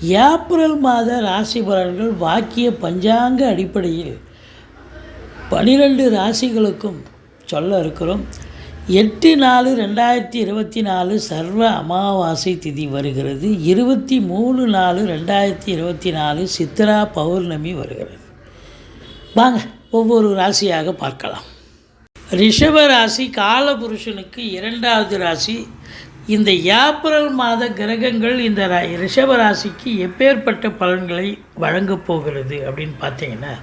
April மாத ராசி பலன்கள் வாக்கிய பஞ்சாங்க அடிப்படையில் பனிரெண்டு ராசிகளுக்கும் சொல்ல இருக்கிறோம். எட்டு நாலு ரெண்டாயிரத்தி இருபத்தி நாலு சர்வ அமாவாசை திதி வருகிறது. இருபத்தி மூணு நாலு ரெண்டாயிரத்தி இருபத்தி நாலு சித்ரா பௌர்ணமி வருகிறது. வாங்க ஒவ்வொரு ராசியாக பார்க்கலாம். ரிஷப ராசி காலபுருஷனுக்கு இரண்டாவது ராசி இந்த ஏப்ரல் மாத கிரகங்கள் இந்த ரா- ரிஷப ராசிக்கு எப்பேற்பட்ட பலன்களை வழங்கப் போகிறது அப்படின்னு பார்த்தீங்கன்னா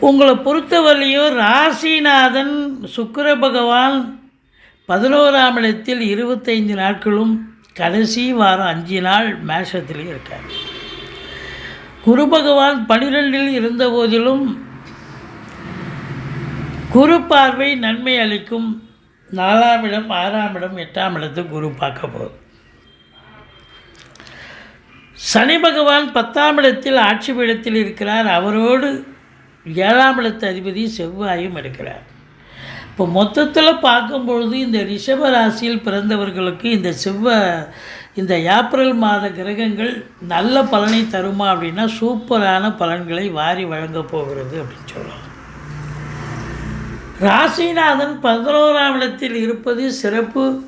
உங்களை பொறுத்தவரையிலையும் ராசிநாதன் சுக்கர பகவான் பதினோராம் இடத்தில் இருபத்தைந்து நாட்களும் கடைசி வாரம் அஞ்சு நாள் மேஷத்திலே இருக்கார். குரு பகவான் பனிரெண்டில் இருந்த போதிலும் குரு பார்வை நன்மை அளிக்கும் நாலாம் இடம் ஆறாம் இடம் எட்டாம் இடத்தை குரு பார்க்க போகுது. சனி பகவான் பத்தாம் இடத்தில் ஆட்சி பீடத்தில் இருக்கிறார். அவரோடு ஏழாம் இடத்து அதிபதி செவ்வாயும் இருக்கிறார். இப்போ மொத்தத்தில் பார்க்கும்பொழுது இந்த ரிஷப ராசியில் பிறந்தவர்களுக்கு இந்த செவ்வ இந்த ஏப்ரல் மாத கிரகங்கள் நல்ல பலனை தருமா அப்படின்னா சூப்பரான பலன்களை வாரி வழங்கப் போகிறது அப்படின்னு சொல்லலாம் ராசிநாதன் பதினோராம் இடத்தில் இருப்பது சிறப்பு.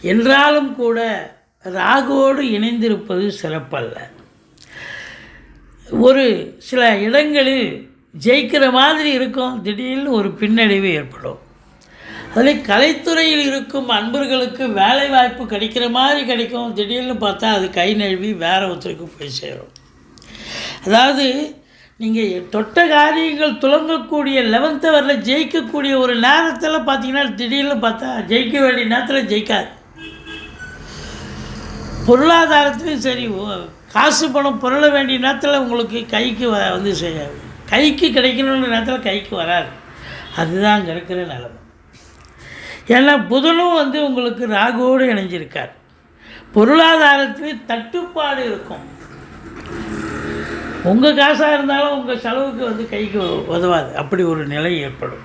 என்றாலும் கூட ராகுவோடு இணைந்திருப்பது சிறப்பல்ல. ஒரு சில இடங்களில் ஜெயிக்கிற மாதிரி இருக்கும். திடீர்னு ஒரு பின்னடைவு ஏற்படும். அதில் கலைத்துறையில் இருக்கும் அன்பர்களுக்கு வேலை வாய்ப்பு கிடைக்கிற மாதிரி கிடைக்கும். திடீர்னு பார்த்தா அது கை நழுவி வேற ஒருத்தருக்கு போய் சேரும். அதாவது நீங்கள் தொட்ட காரியங்கள் துலங்கக்கூடிய லெவன்த் வரல ஜெயிக்கக்கூடிய ஒரு நேரத்தில் பார்த்தீங்கன்னா திடீர்னு பார்த்தா ஜெயிக்க வேண்டிய நேரத்தில் ஜெயிக்காது. பொருளாதாரத்துலையும் சரி ஓ- காசு பணம் பொருள வேண்டிய நேரத்தில் உங்களுக்கு கைக்கு வ வந்து செய்யாது கைக்கு கிடைக்கணுன்ற நேரத்தில் கைக்கு வராது. அதுதான் அங்கே இருக்கிற நிலமை. ஏன்னா புதனும் வந்து உங்களுக்கு ராகுவோடு இணைஞ்சிருக்கார். பொருளாதாரத்துலேயும் தட்டுப்பாடு இருக்கும். உங்கள் காசாக இருந்தாலும் உங்கள் செலவுக்கு வந்து கைக்கு உதவாது. அப்படி ஒரு நிலை ஏற்படும்.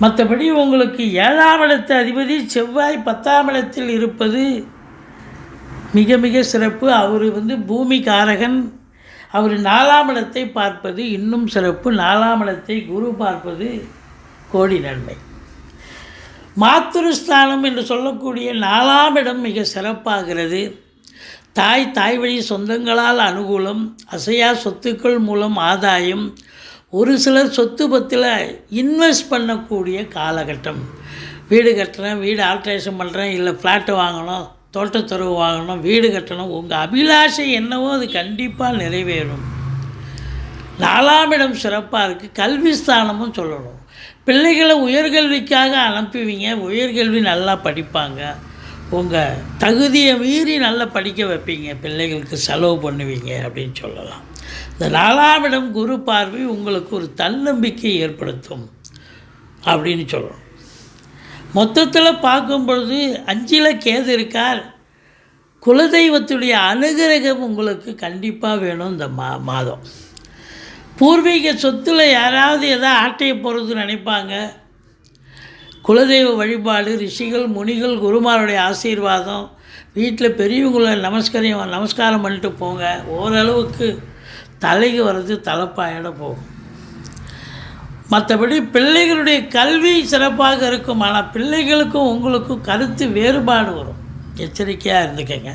மற்றபடி உங்களுக்கு ஏழாம் இடத்து அதிபதி செவ்வாய் பத்தாம் இடத்தில் இருப்பது மிக மிக சிறப்பு. அவர் வந்து பூமி காரகன் அவர் நாலாம் இடத்தை பார்ப்பது இன்னும் சிறப்பு. நாலாம் இடத்தை குரு பார்ப்பது கோடி நன்மை. மாத்திருஸ்தானம் என்று சொல்லக்கூடிய நாலாம் இடம் மிக சிறப்பாகிறது. தாய் தாய் வழி சொந்தங்களால் அனுகூலம் அசையா சொத்துக்கள் மூலம் ஆதாயம் ஒரு சிலர் சொத்து பத்தில் இன்வெஸ்ட் பண்ணக்கூடிய காலகட்டம். வீடு கட்டுறேன் வீடு ஆல்ட்ரேஷன் பண்ணுறேன் இல்லை ஃப்ளாட்டு வாங்கணும் தோட்டத்துறவு வாங்கணும் வீடு கட்டணும் உங்கள் அபிலாஷை என்னவோ அது கண்டிப்பாக நிறைவேறும். நாலாம் இடம் சிறப்பாக இருக்குது கல்வி ஸ்தானமும் சொல்லணும். பிள்ளைகளை உயர்கல்விக்காக அனுப்புவீங்க உயர்கல்வி நல்லா படிப்பாங்க. உங்கள் தகுதியை மீறி நல்லா படிக்க வைப்பீங்க பிள்ளைகளுக்கு செலவு பண்ணுவீங்க அப்படின்னு சொல்லலாம். இந்த நாலாவிடம் குரு பார்வை உங்களுக்கு ஒரு தன்னம்பிக்கை ஏற்படுத்தும் அப்படின்னு சொல்லணும். மொத்தத்தில் பார்க்கும் பொழுது அஞ்சில் கேது இருக்கார். குலதெய்வத்துடைய அனுகிரகம் உங்களுக்கு கண்டிப்பாக வேணும் இந்த மா மாதம். பூர்வீக சொத்தில் யாராவது எதாவது ஆட்டைய போகிறதுன்னு நினைப்பாங்க. குலதெய்வ வழிபாடு ரிஷிகள் முனிகள் குருமாருடைய ஆசீர்வாதம். வீட்டில் பெரியவங்கள நமஸ்கரியம் நமஸ்காரம் பண்ணிட்டு போங்க. ஓரளவுக்கு தலைக்கு வர்றது தலைப்பாயிட போகும். மற்றபடி பிள்ளைகளுடைய கல்வி சிறப்பாக இருக்கும் ஆனால் பிள்ளைகளுக்கும் உங்களுக்கும் கருத்து வேறுபாடு வரும். எச்சரிக்கையாக இருந்துக்கங்க.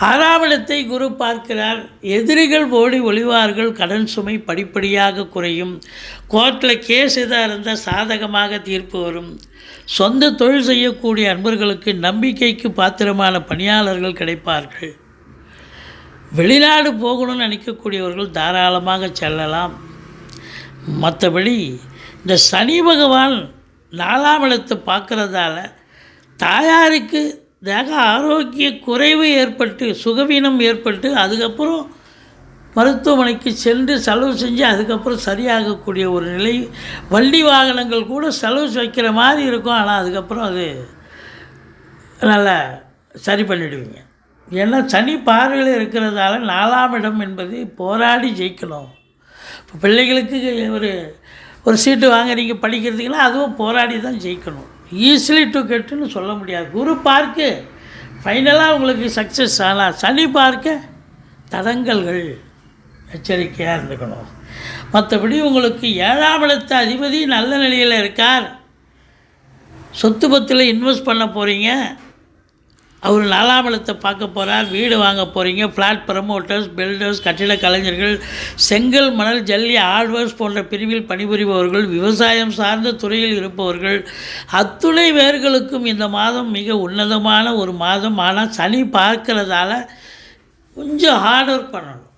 ஆறாவிடத்தை குரு பார்க்கிறார். எதிரிகள் ஓடி ஒளிவார்கள். கடன் சுமை படிப்படியாக குறையும். கோர்ட்டில் கேஸ் எதாக இருந்தால் சாதகமாக தீர்ப்பு வரும். சொந்த தொழில் செய்யக்கூடிய அன்பர்களுக்கு நம்பிக்கைக்கு பாத்திரமான பணியாளர்கள் கிடைப்பார்கள். வெளிநாடு போகணும்னு நினைக்கக்கூடியவர்கள் தாராளமாக செல்லலாம். மற்றபடி இந்த சனி பகவான் நாலாம் இடத்தை பார்க்குறதால தாயாருக்கு தேக ஆரோக்கிய குறைவு ஏற்பட்டு சுகவீனம் ஏற்பட்டு அதுக்கப்புறம் மருத்துவமனைக்கு சென்று செலவு செஞ்சு அதுக்கப்புறம் சரியாகக்கூடிய ஒரு நிலை வண்டி வாகனங்கள் கூட செலவு வைக்கிற மாதிரி இருக்கும். ஆனால் அதுக்கப்புறம் அது நல்லா சரி பண்ணிடுவீங்க. ஏன்னா சனி பார்வையில் இருக்கிறதால நாலாம் இடம் என்பது போராடி ஜெயிக்கணும். இப்போ பிள்ளைகளுக்கு ஒரு ஒரு சீட்டு வாங்குறீங்க படிக்கிறதுக்குன்னா அதுவும் போராடி தான் ஜெயிக்கணும். ஈஸிலி டு கெட்டுன்னு சொல்ல முடியாது. குரு பார்க்கு ஃபைனலாக உங்களுக்கு சக்ஸஸ் ஆனால் சனி பார்க்க தடங்கல்கள் எச்சரிக்கையாக இருந்துக்கணும். மற்றபடி உங்களுக்கு ஏழாம் இடத்த அதிபதி நல்ல நிலையில் இருக்கார். சொத்து பத்தில் இன்வெஸ்ட் பண்ண போகிறீங்க அவர் நாலாம் இடத்தை பார்க்க போகிறார் வீடு வாங்க போகிறீங்க ஃப்ளாட் ப்ரமோட்டர்ஸ் பில்டர்ஸ் கட்டிட கலைஞர்கள் செங்கல் மணல் ஜல்லி ஆழ்வர்ஸ் போன்ற பிரிவில் பணிபுரிபவர்கள் விவசாயம் சார்ந்த துறையில் இருப்பவர்கள் அத்துணை பேர்களுக்கும் இந்த மாதம் மிக உன்னதமான ஒரு மாதம். ஆனால் சனி பார்க்கிறதால கொஞ்சம் ஹார்ட் ஒர்க் பண்ணணும்.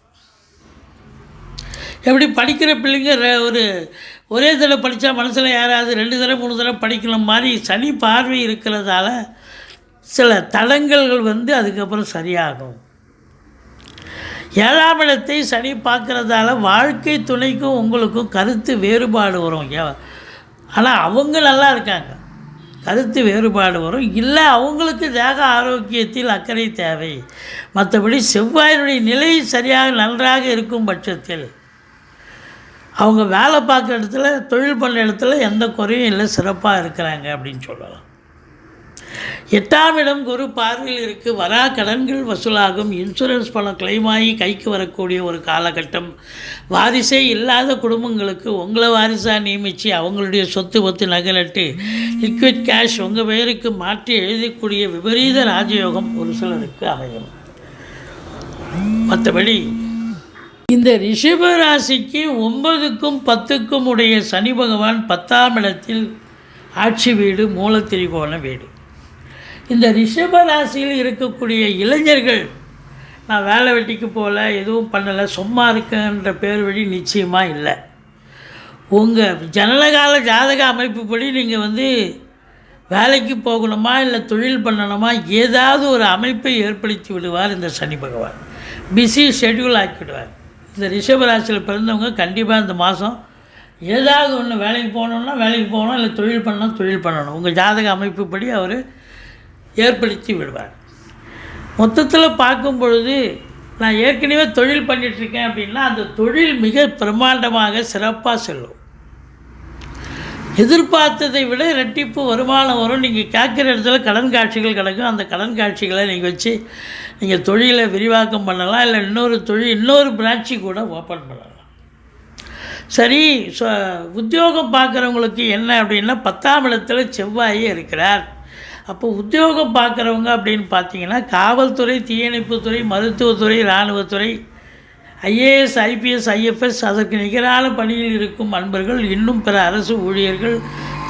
எப்படி படிக்கிற பிள்ளைங்க ஒரு ஒரே தடவை படித்தா மனசில் யாராவது ரெண்டு தடவை மூணு தடவை படிக்கணும் மாதிரி சனி பார்வை இருக்கிறதால சில தடங்கல்கள் வந்து அதுக்கப்புறம் சரியாகும். ஏழாம் இடத்தை சனி பார்க்குறதால வாழ்க்கை துணைக்கும் உங்களுக்கும் கருத்து வேறுபாடு வரும். ஆனால் அவங்க நல்லா இருக்காங்க. கருத்து வேறுபாடு வரும். இல்லை அவங்களுக்கு தேக ஆரோக்கியத்தில் அக்கறை தேவை. மற்றபடி செவ்வாயினுடைய நிலை சரியாக நன்றாக இருக்கும் பட்சத்தில் அவங்க வேலை பார்க்குற இடத்துல தொழில் பண்ணுற இடத்துல எந்த குறையும் இல்லை சிறப்பாக இருக்கிறாங்க அப்படின்னு சொல்லலாம். எட்டாம் இடம் குரு பார்வையில் இருக்கு வரா கடன்கள் வசூலாகும் இன்சூரன்ஸ் பணம் claim ஆகி கைக்கு வரக்கூடிய ஒரு காலகட்டம். வாரிசே இல்லாத குடும்பங்களுக்கு உங்களை வாரிசாக நியமித்து அவங்களுடைய சொத்து ஒத்து நகலட்டு லிக்விட் கேஷ் உங்கள் பெயருக்கு மாற்றி எழுதக்கூடிய விபரீத ராஜயோகம் ஒரு சிலருக்கு அமையும். மற்றபடி இந்த ரிஷப ராசிக்கு ஒன்பதுக்கும் பத்துக்கும் உடைய சனி பகவான் பத்தாம் இடத்தில் ஆட்சி வீடு மூலத்திரிகோண வீடு. இந்த ரிஷப ராசியில் இருக்கக்கூடிய இளைஞர்கள் நான் வேலை வெட்டிக்கு போகல எதுவும் பண்ணலை சும்மா இருக்கேன்ற பேர் வழி நிச்சயமாக இல்லை. உங்கள் ஜனனகால ஜாதக அமைப்புப்படி நீங்கள் வந்து வேலைக்கு போகணுமா இல்லை தொழில் பண்ணணுமா ஏதாவது ஒரு அமைப்பை ஏற்படுத்தி விடுவார் இந்த சனி பகவான். பிஸி ஷெட்யூல் ஆக்கிவிடுவார் இந்த ரிஷபராசியில் பிறந்தவங்க கண்டிப்பாக இந்த மாதம் ஏதாவது ஒன்று வேலைக்கு போகணுன்னா வேலைக்கு போகணும் இல்லை தொழில் பண்ணணும் தொழில் பண்ணணும். உங்கள் ஜாதக அமைப்புப்படி அவர் ஏற்படுத்தி விடுவார். மொத்தத்தில் பார்க்கும் பொழுது நான் ஏற்கனவே தொழில் பண்ணிகிட்ருக்கேன் அப்படின்னா அந்த தொழில் மிக பிரம்மாண்டமாக சிறப்பாக செல்லும். எதிர்பார்த்ததை விட ரெட்டிப்பு வருமானம் வரும். நீங்கள் கேட்குற இடத்துல கடன் காட்சிகள் கிடக்கும். அந்த கடன் காட்சிகளை நீங்கள் வச்சு நீங்கள் தொழிலை விரிவாக்கம் பண்ணலாம். இல்லை இன்னொரு தொழில் இன்னொரு பிரான்ச்சு கூட ஓப்பன் பண்ணலாம். சரி ஸோ உத்தியோகம் பார்க்குறவங்களுக்கு என்ன அப்படின்னா பத்தாம் இடத்துல செவ்வாயே இருக்கிறார். அப்போ உத்தியோகம் பார்க்குறவங்க அப்படின்னு பார்த்தீங்கன்னா காவல்துறை தீயணைப்புத்துறை மருத்துவத்துறை இராணுவத்துறை ஐஏஎஸ் ஐபிஎஸ் ஐஎஃப்எஸ் அதற்கு நிகரான பணியில் இருக்கும் அன்பர்கள் இன்னும் பிற அரசு ஊழியர்கள்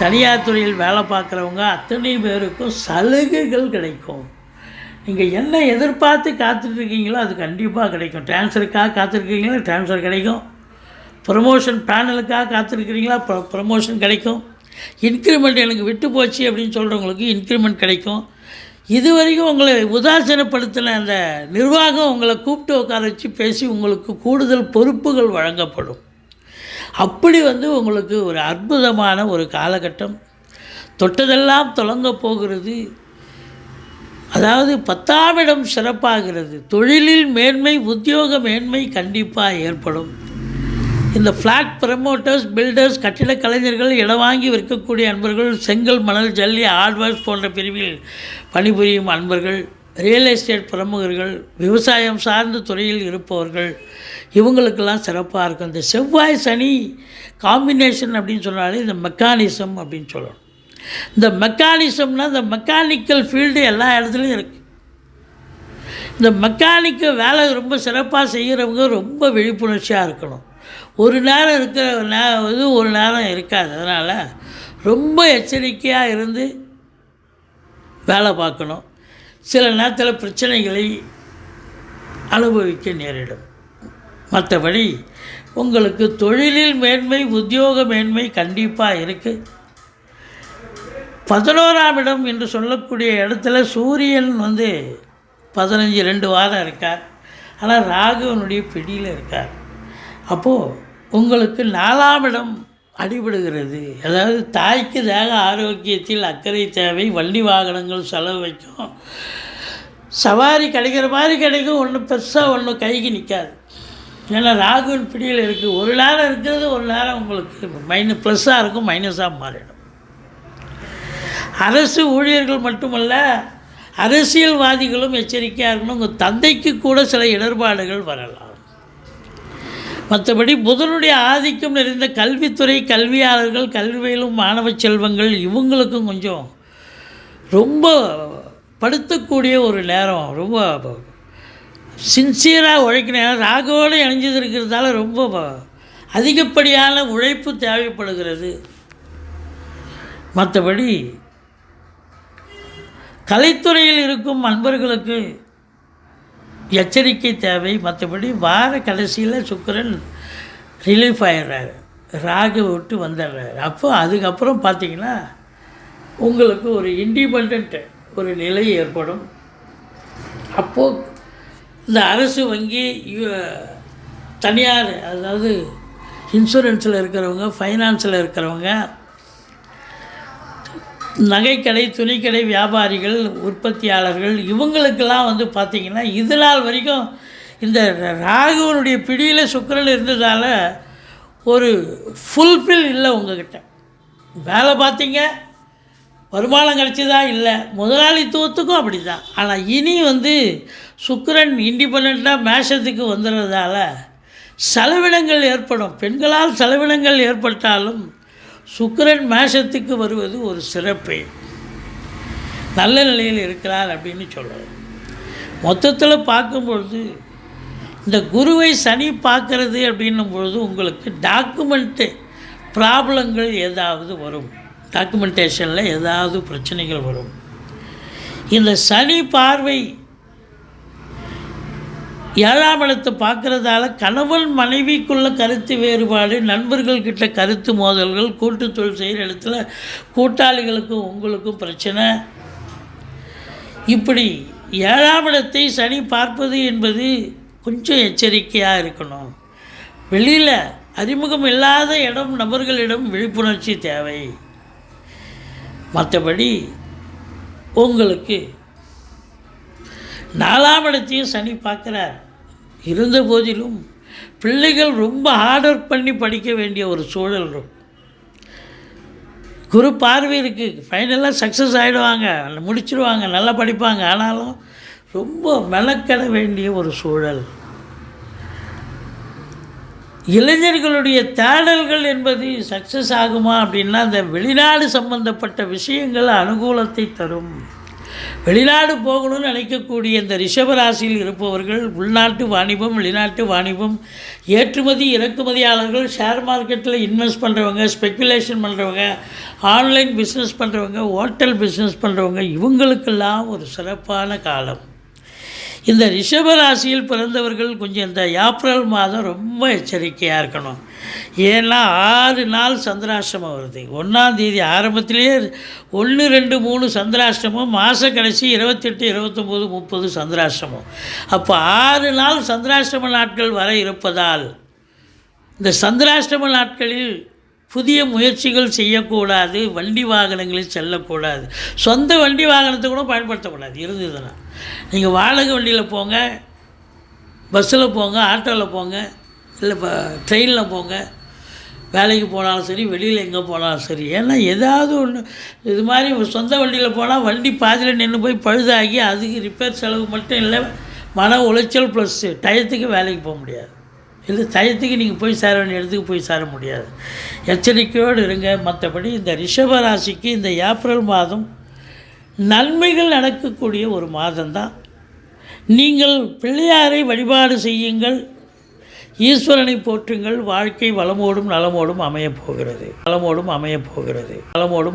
தனியார் துறையில் வேலை பார்க்குறவங்க அத்தனை பேருக்கும் சலுகைகள் கிடைக்கும். நீங்கள் என்ன எதிர்பார்த்து காத்துட்ருக்கீங்களோ அது கண்டிப்பாக கிடைக்கும். ட்ரான்ஸ்ஃபருக்காக காத்திருக்கீங்களா ட்ரான்ஸ்ஃபர் கிடைக்கும். ப்ரமோஷன் பேனலுக்காக காத்திருக்கிறீங்களா ப்ர ப்ரமோஷன் கிடைக்கும். இன்க்ரிமெண்ட் எனக்கு விட்டு போச்சு அப்படின்னு சொல்கிறவங்களுக்கு இன்க்ரிமெண்ட் கிடைக்கும். இது வரைக்கும் உங்களை உதாசீனப்படுத்தின அந்த நிர்வாகம் உங்களை கூப்பிட்டு உட்கார வச்சு பேசி உங்களுக்கு கூடுதல் பொறுப்புகள் வழங்கப்படும். அப்படி வந்து உங்களுக்கு ஒரு அற்புதமான ஒரு காலகட்டம். தொட்டதெல்லாம் தொடங்க போகிறது. அதாவது பத்தாம் இடம் சிறப்பாகிறது. தொழிலில் மேன்மை உத்தியோக மேன்மை கண்டிப்பாக ஏற்படும். இந்த ஃப்ளாட் ப்ரமோட்டர்ஸ் பில்டர்ஸ் கட்டிட கலைஞர்கள் இடம் வாங்கி விற்கக்கூடிய அன்பர்கள் செங்கல் மணல் ஜல்லி ஹார்ட்வேர்ஸ் போன்ற பிரிவில் பணிபுரியும் அன்பர்கள் ரியல் எஸ்டேட் பிரமுகர்கள் விவசாயம் சார்ந்த துறையில் இருப்பவர்கள் இவங்களுக்கெல்லாம் சிறப்பாக இருக்கும். இந்த செவ்வாய் சனி காம்பினேஷன் அப்படின்னு சொன்னாலே இந்த மெக்கானிசம் அப்படின்னு சொல்லணும். இந்த மெக்கானிசம்னா இந்த மெக்கானிக்கல் ஃபீல்டு எல்லா இடத்துலையும் இருக்குது இந்த மெக்கானிக்கு வேலை ரொம்ப சிறப்பாக செய்கிறவங்க ரொம்ப விழிப்புணர்ச்சியாக இருக்கணும். ஒரு நேரம் இருக்கிற நேரம் இது ஒரு நேரம் இருக்காது. அதனால் ரொம்ப எச்சரிக்கையாக இருந்து வேலை பார்க்கணும். சில நேரத்தில் பிரச்சனைகளை அனுபவிக்க நேரிடும். மற்றபடி உங்களுக்கு தொழிலில் மேன்மை உத்தியோக மேன்மை கண்டிப்பாக இருக்குது பதினோராம் இடம் என்று சொல்லக்கூடிய இடத்துல சூரியன் வந்து பதினஞ்சு ரெண்டு வாரம் இருக்கார். ஆனால் ராகுவனுடைய பிடியில் இருக்கார். அப்போது உங்களுக்கு நாலாம் இடம் அடிபடுகிறது. அதாவது தாய்க்கு தேக ஆரோக்கியத்தில் அக்கறை தேவை வண்டி வாகனங்கள் செலவு வைக்கும். சவாரி கிடைக்கிற மாதிரி கிடைக்கும் ஒன்றும் பெருசாக ஒன்றும் கைக்கு நிற்காது ஏன்னா ராகுவின் பிடியில் இருக்குது ஒரு நேரம் இருக்கிறது ஒரு நேரம் உங்களுக்கு மைனஸ் ப்ளஸ்ஸாக இருக்கும் மைனஸாக மாறிடும். அரசு ஊழியர்கள் மட்டுமல்ல அரசியல்வாதிகளும் எச்சரிக்கையாக இருக்கணும். உங்கள் தந்தைக்கு கூட சில இடர்பாடுகள் வரலாம். மற்றபடி புதனுடைய ஆதிக்கம் நிறைந்த கல்வித்துறை கல்வியாளர்கள் கல்வியிலும் மாணவ செல்வங்கள் இவங்களுக்கும் கொஞ்சம் ரொம்ப படுத்தக்கூடிய ஒரு நேரம். ரொம்ப சின்சியராக உழைக்கணும். ராகோடு இணைஞ்சது இருக்கிறதால ரொம்ப அதிகப்படியான உழைப்பு தேவைப்படுகிறது. மற்றபடி கலைத்துறையில் இருக்கும் அன்பர்களுக்கு எச்சரிக்கை தேவை. மற்றபடி வார கடைசியில் சுக்கரன் ரிலீஃப் ஆகிடுறாரு ராகு விட்டு வந்துடுறாரு. அப்போ அதுக்கப்புறம் பார்த்தீங்கன்னா உங்களுக்கு ஒரு இண்டிபெண்ட் ஒரு நிலை ஏற்படும். அப்போது இந்த அரசு வங்கி தனியார் அதாவது இன்சூரன்ஸில் இருக்கிறவங்க ஃபைனான்ஸில் இருக்கிறவங்க நகைக்கடை துணிக்கடை வியாபாரிகள் உற்பத்தியாளர்கள் இவங்களுக்கெல்லாம் வந்து பார்த்திங்கன்னா இது நாள் வரைக்கும் இந்த ராகுவனுடைய பிடியில் சுக்கரன் இருந்ததால் ஒரு ஃபுல்ஃபில் இல்லை உங்ககிட்ட. வேலை பார்த்தீங்க வருமானம் கிடச்சிதா இல்லை முதலாளித்துவத்துக்கும் அப்படி தான் ஆனால் இனி வந்து சுக்கரன் இண்டிபெண்ட்டாக மேஷத்துக்கு வந்துடுறதால செலவினங்கள் ஏற்படும். பெண்களால் செலவினங்கள் ஏற்பட்டாலும் சுக்கரன் மேஷத்துக்கு வருவது ஒரு சிறப்பு. நல்ல நிலையில் இருக்கிறார் அப்படின்னு சொல்கிறார் மொத்தத்தில் பார்க்கும்பொழுது இந்த குருவை சனி பார்க்கறது அப்படின்னும் பொழுது உங்களுக்கு டாக்குமெண்ட்டு ப்ராப்ளங்கள் ஏதாவது வரும். டாக்குமெண்டேஷனில் ஏதாவது பிரச்சனைகள் வரும். இந்த சனி பார்வை ஏழாம் இடத்தை பார்க்குறதால கணவன் மனைவிக்குள்ள கருத்து வேறுபாடு நண்பர்கள்கிட்ட கருத்து மோதல்கள் கூட்டு தொழில் செய்கிற இடத்துல கூட்டாளிகளுக்கும் உங்களுக்கும் பிரச்சனை. இப்படி ஏழாம் இடத்தை சனி பார்ப்பது என்பது கொஞ்சம் எச்சரிக்கையாக இருக்கணும். வெளியில் அறிமுகம் இல்லாத இடம் நபர்களிடம் விழிப்புணர்ச்சி தேவை. மற்றபடி உங்களுக்கு நாலாம் இடத்தையும் சனி பார்க்குறார். இருந்த போதிலும் பிள்ளைகள் ரொம்ப ஹார்ட் ஒர்க் பண்ணி படிக்க வேண்டிய ஒரு சூழல் இருக்கும். குரு பார்வை இருக்குது ஃபைனலாக சக்ஸஸ் ஆகிடுவாங்க முடிச்சிடுவாங்க நல்லா படிப்பாங்க. ஆனாலும் ரொம்ப மெனக்கட வேண்டிய ஒரு சூழல். இளைஞர்களுடைய தேடல்கள் என்பது சக்ஸஸ் ஆகுமா அப்படின்னா அந்த வெளிநாடு சம்பந்தப்பட்ட விஷயங்கள் அனுகூலத்தை தரும். வெளிநாடு போகணும்னு நினைக்கக்கூடிய இந்த ரிஷபராசியில் இருப்பவர்கள் உள்நாட்டு வாணிபம் வெளிநாட்டு வாணிபம் ஏற்றுமதி இறக்குமதியாளர்கள் ஷேர் மார்க்கெட்டில் இன்வெஸ்ட் பண்ணுறவங்க ஸ்பெக்குலேஷன் பண்ணுறவங்க ஆன்லைன் பிஸ்னஸ் பண்ணுறவங்க ஹோட்டல் பிஸ்னஸ் பண்ணுறவங்க இவங்களுக்கெல்லாம் ஒரு சிறப்பான காலம். இந்த ரிஷபராசியில் பிறந்தவர்கள் கொஞ்சம் இந்த ஏப்ரல் மாதம் ரொம்ப எச்சரிக்கையாக இருக்கணும். ஏன்னா ஆறு நாள் சந்திராஷ்டமம் வருது. ஒன்றாம் தேதி ஆரம்பத்திலேயே ஒன்று ரெண்டு மூணு சந்திராஷ்டமம் மாத கடைசி இருபத்தெட்டு இருபத்தொம்போது முப்பது சந்திராஷ்டமம். அப்போ ஆறு நாள் சந்திராஷ்டம நாட்கள் வர இருப்பதால் இந்த சந்திராஷ்டம நாட்களில் புதிய முயற்சிகள் செய்யக்கூடாது வண்டி வாகனங்களில் செல்லக்கூடாது. சொந்த வண்டி வாகனத்தை கூட பயன்படுத்தக்கூடாது இருந்ததுன்னா. நீங்கள் வாடகை வண்டியில் போங்க பஸ்ஸில் போங்க ஆட்டோவில் போங்க இல்லை இப்போ ட்ரெயினில் போங்க. வேலைக்கு போனாலும் சரி வெளியில் எங்கே போனாலும் சரி. ஏன்னா ஏதாவது ஒன்று இது மாதிரி சொந்த வண்டியில் போனால் வண்டி பாதியில் நின்று போய் பழுதாகி அதுக்கு ரிப்பேர் செலவு மட்டும் இல்லை மன உளைச்சல் ப்ளஸ் டயத்துக்கு வேலைக்கு போக முடியாது. இல்லை டயத்துக்கு நீங்கள் போய் சேர வேண்டிய இடத்துக்கு போய் சேர முடியாது. எச்சரிக்கையோடு இருங்க. மற்றபடி இந்த ரிஷபராசிக்கு இந்த ஏப்ரல் மாதம் நன்மைகள் நடக்கக்கூடிய ஒரு மாதம்தான். நீங்கள் பிள்ளையாரை வழிபாடு செய்யுங்கள். ஈஸ்வரனை போற்றுங்கள். வாழ்க்கை வளமோடும் நலமோடும் அமையப் போகிறது. வளமோடும் அமையப் போகிறது. வளமோடும்